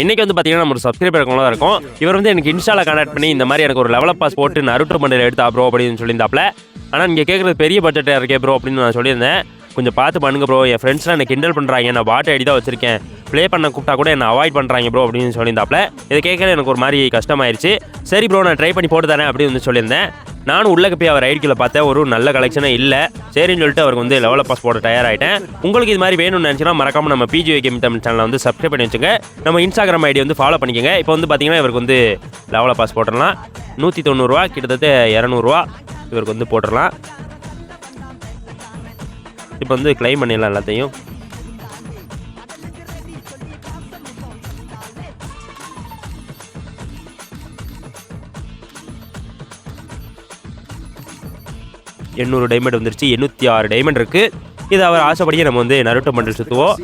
இன்னைக்கு வந்து பார்த்தீங்கன்னா நம்ம ஒரு சப்ஸ்கிரைபர் இருக்கவங்களா இருக்கும். இவர் வந்து எனக்கு இன்ஸ்டாவில் கான்டாக்ட் பண்ணி இந்த மாதிரி எனக்கு ஒரு லெவல் பாஸ் போட்டு நருட்டோ மண்டல எடுத்தா ப்ரோ அப்படின்னு சொல்லியிருந்தாப்ல ஆனால் நீங்கள் கேட்குறது பெரிய பட்ஜெட்டாக இருக்கே ப்ரோ அப்படின்னு நான் சொல்லியிருந்தேன். கொஞ்சம் பார்த்து பண்ணுங்க ப்ரோ என் ஃப்ரெண்ட்ஸ்லாம் என்னை கிண்டல் பண்ணுறாங்க நான் பாட்டு ஐடி தான் வச்சிருக்கேன். ப்ளே பண்ண கூப்பிட்டா கூட என்ன அவாய்ட் பண்ணுறாங்க ப்ரோ அப்படின்னு சொல்லியிருந்தாப்ல. இதை கேட்கல எனக்கு ஒரு மாதிரி கஷ்டமாயிருச்சு. சரி ப்ரோ நான் ட்ரை பண்ணி போட்டு தரேன் அப்படின்னு வந்து சொல்லியிருந்தேன். நானும் உள்ளே போய் அவர் ஐடிக்கில் பார்த்தேன். ஒரு நல்ல கலெக்ஷனே இல்லை. சரின்னு சொல்லிட்டு அவருக்கு வந்து லெவலில் பாஸ் போட தயாராகிட்டேன் உங்களுக்கு இது மாதிரி வேணும்னு நினச்சினா மறக்காம நம்ம பிஜிஓ கேம் தமிழ் சேனலை வந்து சப்ஸ்கிரைப் பண்ணி வச்சுங்க நம்ம இன்ஸ்டாகிராம் ஐடி வந்து ஃபாலோ பண்ணிக்கோங்க. இப்போ வந்து பார்த்தீங்கன்னா இவருக்கு வந்து லெவலில் பாஸ் போட்டுடலாம். நூற்றி தொண்ணூறுரூவா கிட்டத்தட்ட இரநூறுவா இவருக்கு வந்து போட்டுடலாம். இப்போ வந்து கிளைம் பண்ணிடலாம் எல்லாத்தையும். எண்ணூறு டைமண்ட் வந்துருச்சு. எண்ணூற்றி ஆறு டைமண்ட் இருக்குது இதை அவர் ஆசைப்படியே நம்ம வந்து நருட்டோ மண்டல் சுற்றுவோம்